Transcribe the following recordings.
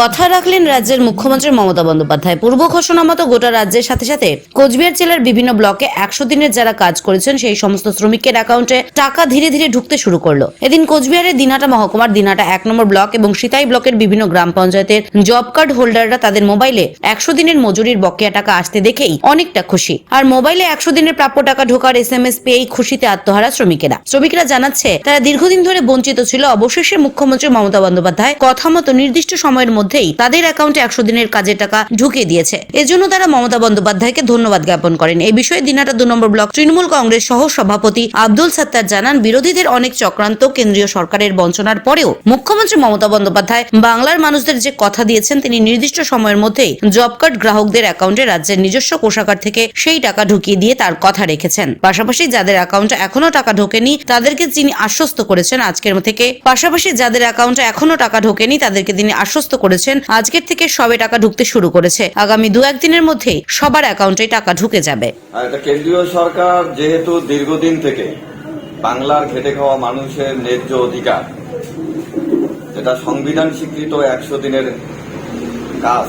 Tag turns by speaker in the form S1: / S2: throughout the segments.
S1: কথা রাখলেন রাজ্যের মুখ্যমন্ত্রী মমতা বন্দ্যোপাধ্যায়। পূর্ব ঘোষণা মতো গোটা রাজ্যের সাথে সাথে কোচবিহার জেলার বিভিন্ন ব্লকে একশো দিনের যারা কাজ করেছেন, সেই সমস্ত শ্রমিকের অ্যাকাউন্টে টাকা ধীরে ধীরে ঢুকতে শুরু করল। এদিন কোচবিহারের দিনাটা মহকুমার দিনাটা এক নম্বর ব্লক এবং সিতাই ব্লকের বিভিন্ন গ্রাম পঞ্চায়েতের জব কার্ড হোল্ডাররা তাদের মোবাইলে একশো দিনের মজুরির বকেয়া টাকা আসতে দেখেই অনেকটা খুশি। আর মোবাইলে একশো দিনের প্রাপ্য টাকা ঢোকার এস এম এস পেয়েই খুশিতে আত্মহারা শ্রমিকেরা। শ্রমিকরা জানাচ্ছে, তারা দীর্ঘদিন ধরে বঞ্চিত ছিল। অবশেষে মুখ্যমন্ত্রী মমতা বন্দ্যোপাধ্যায় কথা মতো নির্দিষ্ট সময়ের মধ্যেই তাদের অ্যাকাউন্টে একশো দিনের কাজের টাকা ঢুকিয়ে দিয়েছে। এজন্য তারা মমতা বন্দ্যোপাধ্যায়কে ধন্যবাদ জ্ঞাপন করেন। এই বিষয়ে দিনাটা দু নম্বর ব্লক তৃণমূল কংগ্রেস সহ সভাপতি আব্দুল সাত্তার জানান, বিরোধীদের অনেক চক্রান্ত, কেন্দ্রীয় সরকারের বঞ্চনার পরেও মুখ্যমন্ত্রী মমতা বন্দ্যোপাধ্যায় বাংলার মানুষদের যে কথা দিয়েছেন, তিনি নির্দিষ্ট সময়ের মধ্যেই জব কার্ড গ্রাহকদের অ্যাকাউন্টে রাজ্যের নিজস্ব কোষাগার থেকে সেই টাকা ঢুকিয়ে দিয়ে তার কথা রেখেছেন। পাশাপাশি যাদের অ্যাকাউন্টে এখনও টাকা ঢোকেনি, তাদেরকে তিনি আশ্বস্ত করেছেন আজকের থেকে। পাশাপাশি যাদের অ্যাকাউন্টে এখনও টাকা ঢোকেনি, তাদেরকে তিনি আশ্বস্ত করেছেন, আজকের থেকে সবে টাকা ঢুকতে শুরু করেছে। আগামী দু একদিনের মধ্যেই সবার অ্যাকাউন্টে টাকা ঢুকে যাবে।
S2: কেন্দ্রীয় সরকার যেহেতু দীর্ঘদিন থেকে বাংলার খেটে খাওয়া মানুষের ন্যায্য অধিকার, যেটা সংবিধান স্বীকৃত একশো দিনের কাজ,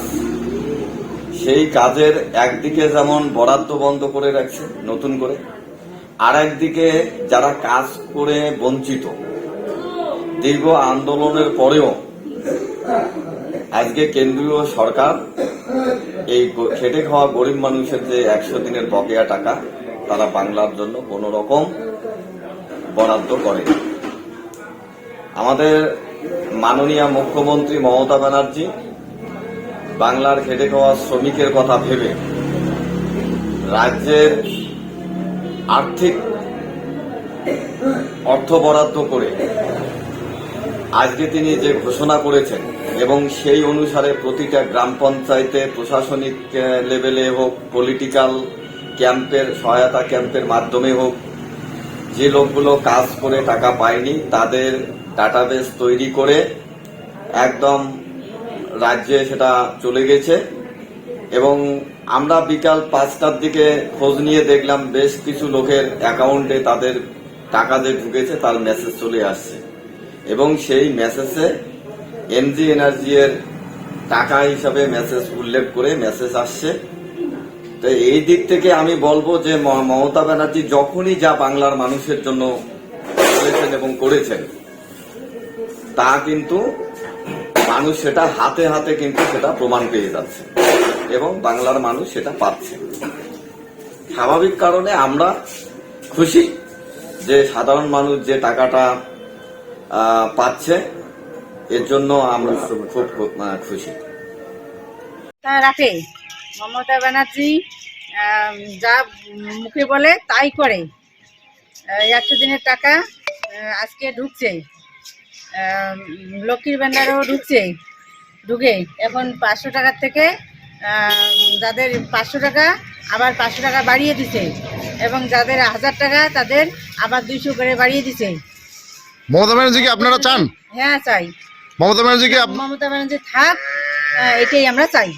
S2: সেই কাজের একদিকে যেমন বরাদ্দ বন্ধ করে রাখছে নতুন করে আর একদিকে যারা কাজ করে বঞ্চিত, দীর্ঘ আন্দোলনের পরেও আজকে কেন্দ্রীয় সরকার এই খেটে খাওয়া গরিব মানুষের যে একশো দিনের বকেয়া টাকা, তারা বাংলার জন্য কোন রকম বরাদ্দ করে আমাদের মাননীয় মুখ্যমন্ত্রী মমতা ব্যানার্জি বাংলার খেটে খাওয়া শ্রমিকের কথা ভেবে রাজ্যের আর্থিক অর্থ বরাদ্দ করে আজকে তিনি যে ঘোষণা করেছেন এবং সেই অনুসারে প্রতিটা গ্রাম পঞ্চায়েতে প্রশাসনিক লেভেলে হোক পলিটিক্যাল ক্যাম্পের সহায়তা ক্যাম্পের মাধ্যমে হোক, যে লোকগুলো কাজ করে টাকা পায়নি তাদের ডাটাবেস তৈরি করে একদম রাজ্যে সেটা চলে গেছে এবং আমরা বিকাল পাঁচটার দিকে খোঁজ নিয়ে দেখলাম বেশ কিছু লোকের অ্যাকাউন্টে তাদের টাকা যে ঢুকেছে তার মেসেজ চলে আসছে। এবং সেই মেসেজে এনজি এনার্জি এর টাকা হিসাবে মেসেজ উল্লেখ করে মেসেজ আসছে। তো এই দিক থেকে আমি বলব যে মমতা ব্যানার্জি যখনই যা বাংলার মানুষের জন্য করেছেন এবং করেছেন, তা কিন্তু মানুষ সেটা হাতে হাতে কিন্তু সেটা প্রমাণ পেয়ে যাচ্ছে এবং বাংলার মানুষ সেটা পাচ্ছে। স্বাভাবিক কারণে আমরা খুশি যে সাধারণ মানুষ যে টাকাটা পাচ্ছে। এর জন্য আমরা খুব খুশি।
S3: রাখে মমতা ব্যানার্জি যা মুখে বলে তাই করে। একশো দিনের টাকা আজকে ঢুকছে। লক্ষ্মীর ভান্ডারও ঢুকছে। ঢুকে এখন পাঁচশো টাকার থেকে যাদের পাঁচশো টাকা, আবার পাঁচশো টাকা বাড়িয়ে দিছে। এবং যাদের হাজার টাকা, তাদের আবার দুইশো করে বাড়িয়ে দিছে।
S4: মমতা ব্যানার্জিকে আপনারা চান?
S3: হ্যাঁ চাই।
S4: মমতা ব্যানার্জিকে আপ-
S3: মমতা ব্যানার্জি থাক এটাই আমরা চাই।